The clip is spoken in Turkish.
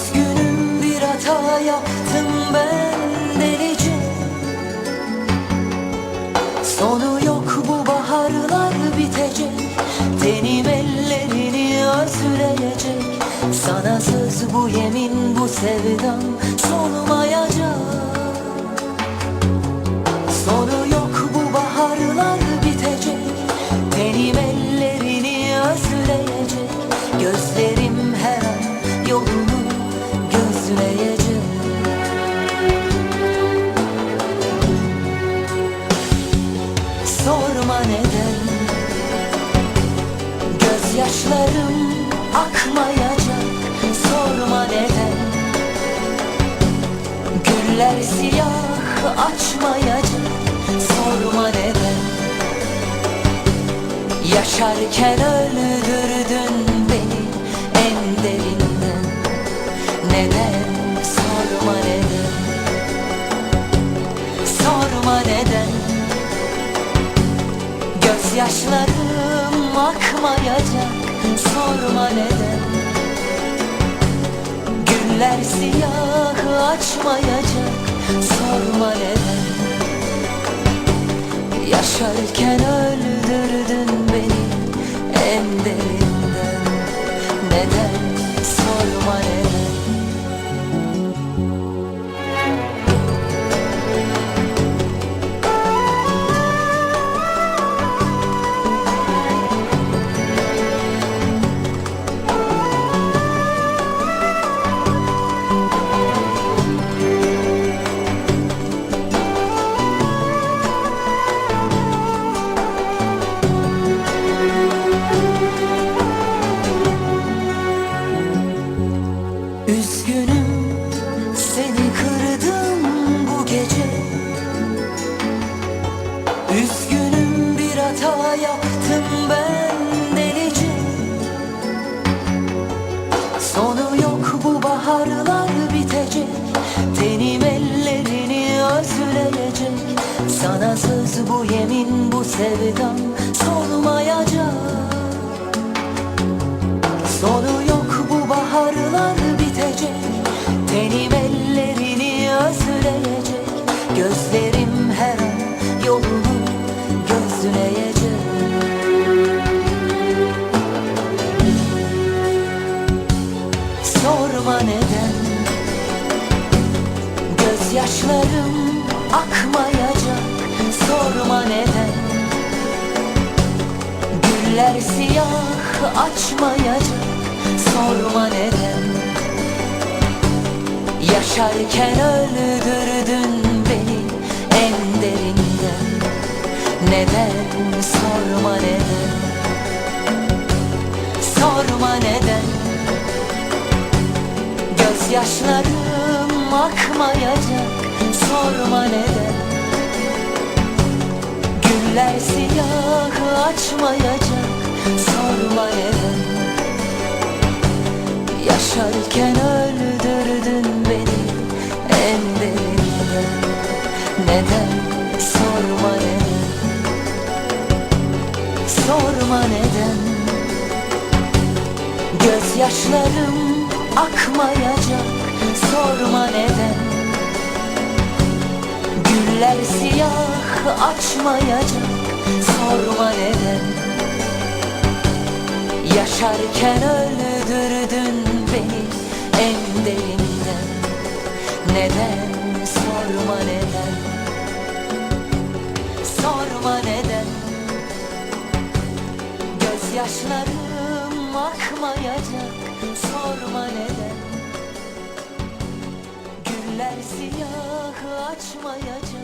Üzgünüm bir hata yaptım ben delice. Sonu yok bu baharlar bitecek. Tenim ellerini özleyecek Sana söz bu yemin bu sevdam solmayacak. Sonu Gözyaşlarım akmayacak Sorma neden? Güller siyah açmayacak Sorma neden? Yaşarken öldürdün beni en derinden. Neden? Sorma neden? Sorma neden? Gözyaşlarım akmayacak Sorma neden. Güller siyah açmayacak Sorma neden. Yaşarken öldürdün sevdam solmayacak Sonu yok bu baharlar bitecek. Tenim ellerini özleyecek. Gözlerim her an yolunu gözleyecek. Sorma neden? Gözyaşlarım akmayacak. Sorma neden Güller siyah açmayacak Sorma neden? Yaşarken öldürdün beni en derinden. Neden? Sorma neden? Sorma neden? Gözyaşlarım akmayacak Sorma neden Güller siyah açmayacak Sorma neden? Yaşarken öldürdün beni en derinden. Neden? Sorma neden? Sorma neden? Gözyaşlarım akmayacak Sorma neden? Güller siyah açmayacak Sorma neden? Yaşarken öldürdün beni en derinden. Neden? Sorma neden? Sorma neden? Gözyaşlarım akmayacak Sorma neden? Güller siyah açmayacak